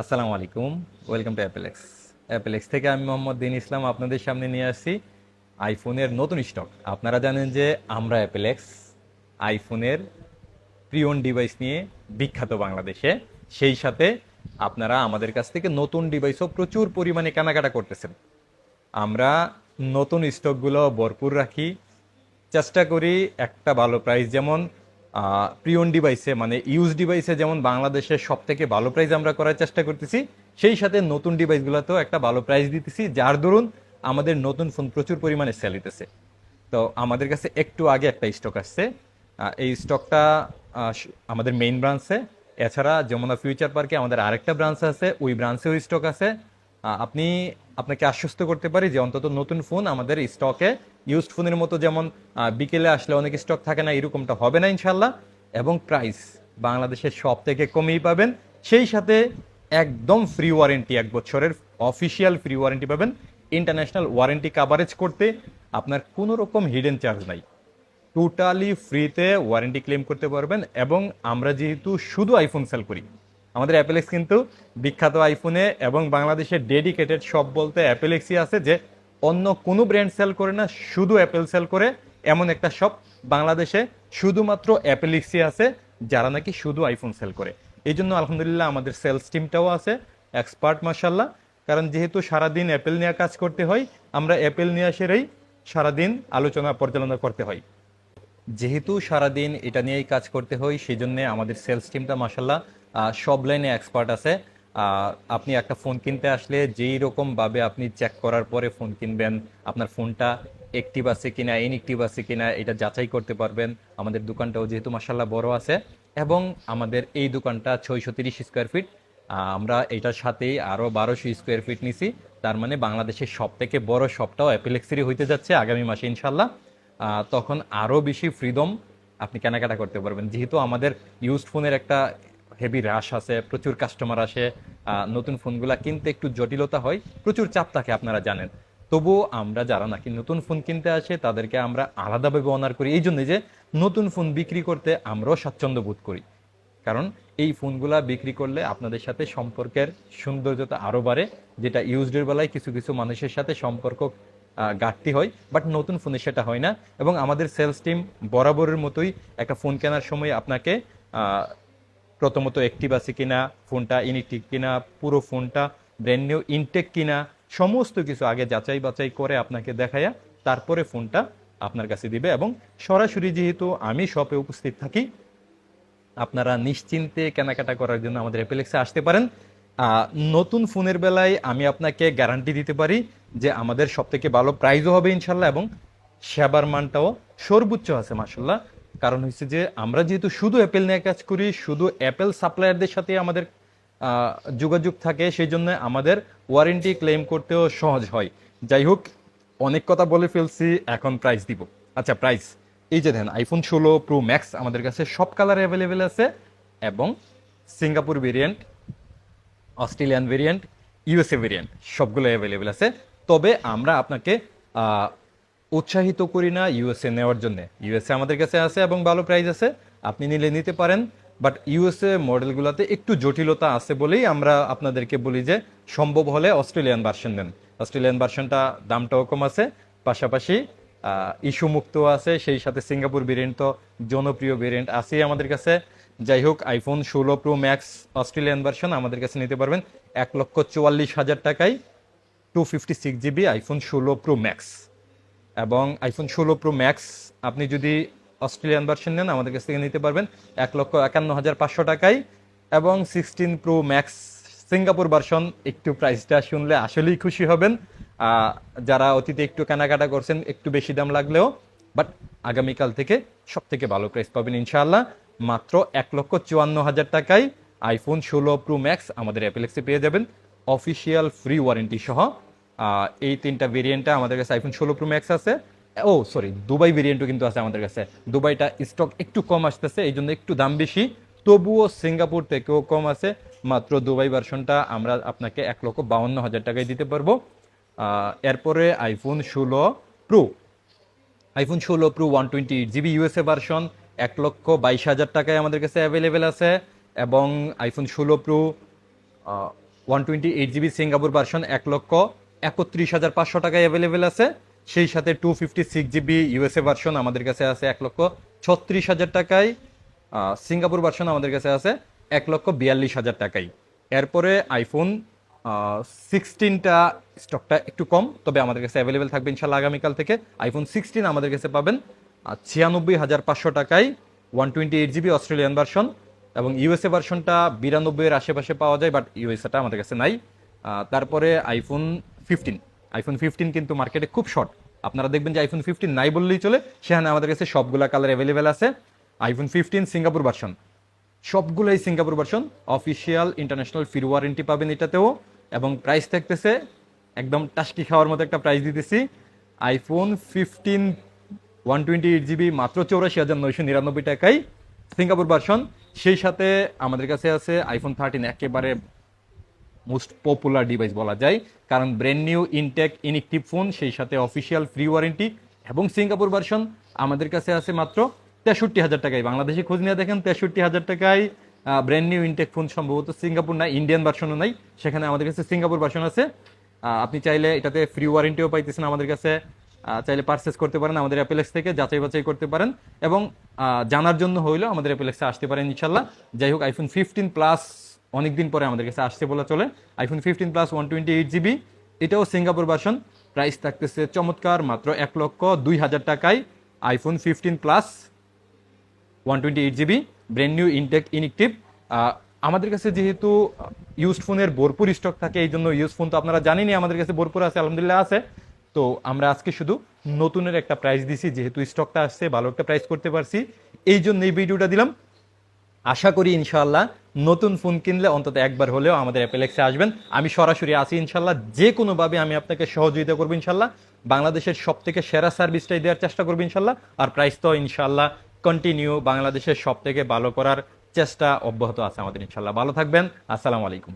আসসালামু আলাইকুম, welcome to অ্যাপেলেক্স। অ্যাপেলেক্স থেকে আমি মোহাম্মদ দিন ইসলাম আপনাদের সামনে নিয়ে আসছি আইফোনের নতুন স্টক। আপনারা জানেন যে আমরা অ্যাপেলেক্স আইফোনের প্রিয়ন ডিভাইস নিয়ে বিখ্যাত বাংলাদেশে। সেই সাথে আপনারা আমাদের কাছ থেকে নতুন ডিভাইসও প্রচুর পরিমাণে কেনাকাটা করতেছেন। আমরা নতুন স্টকগুলো ভরপুর রাখি। চেষ্টা করি একটা ভালো প্রাইস যেমন প্রিয়ন ডিভাইসে মানে ইউজ ডিভাইসে যেমন বাংলাদেশের সব থেকে ভালো প্রাইস আমরা করার চেষ্টা করতেছি, সেই সাথে নতুন ডিভাইসগুলোতেও একটা ভালো প্রাইস দিতেছি, যার দরুন আমাদের নতুন ফোন প্রচুর পরিমাণে সেল হইতেছে। তো আমাদের কাছে একটু আগে একটা স্টক আসছে। এই স্টকটা আমাদের মেইন ব্রাঞ্চে এছাড়া যমুনা ফিউচার পার্কে আমাদের আরেকটা ব্রাঞ্চ আছে, ওই ব্রাঞ্চেও স্টক আছে। আপনি আপনাকে আশ্বস্ত করতে পারি যে অন্তত নতুন ফোন আমাদের স্টকে ইউজড ফোনের মতো যেমন বিকেলে আসলে অনেক স্টক থাকে না, এরকমটা হবে না ইনশাল্লাহ এবং প্রাইস বাংলাদেশের সব থেকে কমেই পাবেন। সেই সাথে একদম ফ্রি ওয়ারেন্টি এক বছরের অফিসিয়াল ফ্রি ওয়ারেন্টি পাবেন। ইন্টারন্যাশনাল ওয়ারেন্টি কাভারেজ করতে আপনার কোনো রকম হিডেন চার্জ নাই টোটালি ফ্রিতে ওয়ারেন্টি ক্লেম করতে পারবেন এবং আমরা যেহেতু শুধু আইফোন সেল করি আমাদের অ্যাপেলেক্স কিন্তু বিখ্যাত আইফোনে এবং বাংলাদেশের ডেডিকেটেড শপ বলতে অ্যাপেলেক্সই আছে যে অন্য কোনো ব্র্যান্ড সেল করে না, শুধু অ্যাপেল সেল করে এমন একটা শপ বাংলাদেশে শুধুমাত্র অ্যাপেলেক্সই আছে, যারা নাকি শুধু আইফোন সেল করে। এই জন্য আলহামদুলিল্লাহ আমাদের সেলস টিমটাও আছে এক্সপার্ট মাসাল্লাহ কারণ যেহেতু সারাদিন অ্যাপেল নিয়ে কাজ করতে হয়, আমরা অ্যাপেল নিয়ে সেরেই সারাদিন আলোচনা পরিচালনা করতে হয়। যেহেতু সারাদিন এটা নিয়েই কাজ করতে হয় সেই জন্য আমাদের সেলস টিমটা মাসাল্লাহ সব লাইনে এক্সপার্ট আছে। আপনি একটা ফোন কিনতে আসলে যেই রকম ভাবে আপনি চেক করার পরে ফোন কিনবেন, আপনার ফোনটা অ্যাক্টিভ আছে কিনা ইনঅ্যাক্টিভ আছে কিনা, এটা যাচাই করতে পারবেন। আমাদের দোকানটাও যেহেতু মাসাল্লাহ বড় আছে এবং আমাদের এই দোকানটা ছয়শো তিরিশ স্কোয়ার ফিট আমরা এটার সাথেই আরও বারোশো স্কোয়ার ফিট নিছি। তার মানে বাংলাদেশের সব থেকে বড় শপটাও অ্যাপিলেক্সিরি হইতে যাচ্ছে আগামী মাসে ইনশাল্লাহ তখন আরও বেশি ফ্রিডম আপনি কেনাকাটা করতে পারবেন। যেহেতু আমাদের ইউজড ফোনের একটা হেভি রাশ আছে প্রচুর কাস্টমার আসে নতুন ফোনগুলা কিনতে একটু জটিলতা হয়, প্রচুর চাপ থাকে আপনারা জানেন। তবুও আমরা যারা নাকি নতুন ফোন কিনতে আসে, তাদেরকে আমরা আলাদাভাবে অনার করি। এই জন্য যে নতুন ফোন বিক্রি করতে আমরাও স্বাচ্ছন্দ্য বোধ করি। কারণ এই ফোনগুলা বিক্রি করলে আপনাদের সাথে সম্পর্কের সৌন্দর্যতা আরও বাড়ে, যেটা ইউজডের বেলায় কিছু কিছু মানুষের সাথে সম্পর্ক ঘাটতি হয় বাট নতুন ফোনে সেটা হয় না। এবং আমাদের সেলস টিম বরাবরের মতোই একটা ফোন কেনার সময় আপনাকে প্রথমত অ্যাক্টিভ আছে কিনা, ফোনটা ইনএক্টিভ কিনা, পুরো ফোনটা ব্র্যান্ড নিউ ইনটেক কিনা, সমস্ত কিছু আগে যাচাই বাছাই করে আপনাকে দেখায়া তারপরে ফোনটা আপনার কাছে দিবে এবং সরাসরি যেহেতু আমি শপে উপস্থিত থাকি, আপনারা নিশ্চিন্তে কেনাকাটা করার জন্য আমাদের অ্যাপেলেক্সে আসতে পারেন। নতুন ফোনের বেলায় আমি আপনাকে গ্যারান্টি দিতে পারি যে আমাদের সব থেকে ভালো প্রাইজও হবে ইনশাল্লাহ এবং সেবার মানটাও সর্বোচ্চ আছে মাসাল্লাহ কারণ হচ্ছে যে আমরা যেহেতু শুধু অ্যাপেল নিয়ে কাজ করি, শুধু অ্যাপেল সাপ্লায়ারদের সাথে আমাদের যোগাযোগ থাকে সেই জন্য আমাদের ওয়ারেন্টি ক্লেম করতেও সহজ হয়। যাই হোক, অনেক কথা বলে ফেলছি, এখন প্রাইস দিব। আচ্ছা প্রাইস এই যে দেন আইফোন ষোলো প্রো ম্যাক্স আমাদের কাছে সব কালার অ্যাভেলেবেল আছে এবং Singapore variant Australian variant USA variant সবগুলো অ্যাভেলেবেল আছে। তবে আমরা আপনাকে উৎসাহিত করি না ইউএসএ নেওয়ার জন্য। ইউএসএ আমাদের কাছে আছে এবং ভালো প্রাইস আছে, আপনি নিলে নিতে পারেন। বাট ইউএসএ মডেলগুলোতে একটু জটিলতা আছে বলেই আমরা আপনাদেরকে বলি যে সম্ভব হলে অস্ট্রেলিয়ান ভার্সন নেন। অস্ট্রেলিয়ান ভার্সনটা দামটাও কম আছে, পাশাপাশি ইস্যু মুক্ত আছে, সেই সাথে সিঙ্গাপুর ভেরিয়েন্ট তো জনপ্রিয় ভেরিয়েন্ট আছেই আমাদের কাছে। যাই হোক আইফোন ষোলো প্রো ম্যাক্স অস্ট্রেলিয়ান ভার্সন আমাদের কাছে নিতে পারবেন। এক লক্ষ চুয়াল্লিশ হাজার টাকায় two fifty six GB iPhone ষোলো প্রো ম্যাক্স এবং আইফোন ষোলো প্রো ম্যাক্স আপনি যদি অস্ট্রেলিয়ান ভার্সন নেন, আমাদের কাছ থেকে নিতে পারবেন এক লক্ষ একান্ন হাজার পাঁচশো টাকায় এবং sixteen Pro Max Singapore version একটু প্রাইসটা শুনলে আসলেই খুশি হবেন। যারা অতীতে একটু কেনাকাটা করছেন, একটু বেশি দাম লাগলেও বাট আগামীকাল থেকে সব থেকে ভালো প্রাইস পাবেন ইনশাআল্লাহ। মাত্র এক লক্ষ চুয়ান্ন হাজার টাকায় আইফোন ষোলো প্রো ম্যাক্স আমাদের অ্যাপেলেক্সে পেয়ে যাবেন। অফিসিয়াল ফ্রি ওয়ারেন্টি সহ এই তিনটা ভেরিয়েন্টটা আমাদের কাছে আইফোন ষোলো প্রো ম্যাক্স আছে। ও সরি দুবাই ভেরিয়েন্টও কিন্তু আছে আমাদের কাছে। দুবাইটা স্টক একটু কম আসতেছে, এই জন্য একটু দাম বেশি। তবুও সিঙ্গাপুর থেকেও কম আছে। মাত্র দুবাই ভার্সনটা আমরা আপনাকে এক লক্ষ বাউন্ন হাজার টাকায় দিতে পারব। এরপরে আইফোন ষোলো প্রো আইফোন ষোলো Pro one twenty eight GB USA version এক লক্ষ বাইশ হাজার টাকায় আমাদের কাছে অ্যাভেলেবেল আছে। এবং আইফোন ষোলো Pro one twenty eight GB Singapore version এক লক্ষ একত্রিশ হাজার পাঁচশো টাকায় অ্যাভেলেবেল আছে। সেই সাথে two fifty six GB USA version আমাদের কাছে আছে এক লক্ষ ছত্রিশ হাজার টাকায় সিঙ্গাপুর ভার্সন আমাদের কাছে আছে এক লক্ষ বিয়াল্লিশ হাজার টাকায়। এরপরে আইফোন সিক্সটিনটা স্টকটা একটু কম, তবে আমাদের কাছে অ্যাভেলেবেল থাকবে ইনশাল্লাহ আগামীকাল থেকে। আইফোন সিক্সটিন আমাদের কাছে পাবেন ছিয়ানব্বই হাজার পাঁচশো টাকায় one twenty eight GB Australian version এবং ইউএসএ ভার্সনটা বিরানব্বইয়ের আশেপাশে পাওয়া যায় বাট ইউএসএটা আমাদের কাছে নাই। তারপরে আইফোন ফিফটিন আইফোন ফিফটিন কিন্তু মার্কেটে খুব শর্ট আপনারা দেখবেন যে আইফোন ফিফটিন নাই বললেই চলে। সেখানে আমাদের কাছে সবগুলা কালার অ্যাভেলেবেল আছে। আইফোন ফিফটিন সিঙ্গাপুর ভার্সন সবগুলোই Singapore version official international free warranty পাবেন এটাতেও। এবং প্রাইস থাকতেছে একদম টাস্কি খাওয়ার মতো একটা প্রাইস দিতেছি। IPhone fifteen one twenty eight GB মাত্র চৌরাশি হাজার নয়শো নিরানব্বই টাকায় সিঙ্গাপুর ভার্সন সেই সাথে আমাদের কাছে আছে আইফোন থার্টিন একেবারে মোস্ট পপুলার ডিভাইস বলা যায়। কারণ brand new intact inactive phone সেই সাথে অফিসিয়াল ফ্রি ওয়ারেন্টি এবং সিঙ্গাপুর ভার্সন আমাদের কাছে আছে মাত্র তেষট্টি হাজার টাকায়। বাংলাদেশে খোঁজ নিয়ে দেখেন, তেষট্টি হাজার টাকায় ব্র্যান্ড নিউ ইনটেক ফোন সম্ভবত সিঙ্গাপুর না ইন্ডিয়ান ভার্সনও নাই। সেখানে আমাদের কাছে সিঙ্গাপুর ভার্সন আছে। আপনি চাইলে এটাতে ফ্রি ওয়ারেন্টিও পাইতেছেন আমাদের কাছে। চাইলে পারচেস করতে পারেন আমাদের অ্যাপেলেক্স থেকে, যাচাই বাছাই করতে পারেন এবং জানার জন্য হইলেও আমাদের অ্যাপেলেক্সে আসতে পারেন ইনশাল্লাহ যাই হোক আইফোন ফিফটিন প্লাস অনেকদিন পরে আমাদের কাছে আসছে বলে চলে। IPhone fifteen plus one twenty eight GB এটাও সিঙ্গাপুর ভার্সন প্রাইস থাকতেছে চমৎকার, মাত্র এক লক্ষ দুই হাজার টাকায় iPhone fifteen plus one twenty eight GB brand new intact inactive আমাদের কাছে যেহেতু ইউজ ফোনের ভরপুর স্টক থাকে, এই জন্য ইউজ ফোন তো আপনারা জানেনই, আমাদের কাছে ভরপুর আছে, আলহামদুলিল্লাহ আছে। তো আমরা আজকে শুধু নতুনের একটা প্রাইস দিছি, যেহেতু স্টকটা আসছে, ভালো একটা প্রাইস করতে পারছি। এই জন্য এই ভিডিওটা দিলাম। আশা করি ইনশাল্লাহ নতুন ফোন কিনলে অন্তত একবার হলেও আমাদের অ্যাপেলেক্সে আসবেন। আমি সরাসরি আসি ইনশাল্লাহ যে কোনোভাবে আমি আপনাকে সহযোগিতা করব ইনশাল্লাহ বাংলাদেশের সব থেকে সেরা সার্ভিসটাই দেওয়ার চেষ্টা করব ইনশাল্লাহ আর প্রাইস তো ইনশাল্লাহ কন্টিনিউ বাংলাদেশের সব থেকে ভালো করার চেষ্টা অব্যাহত আছে আমাদের ইনশাল্লাহ ভালো থাকবেন, আসসালামু আলাইকুম।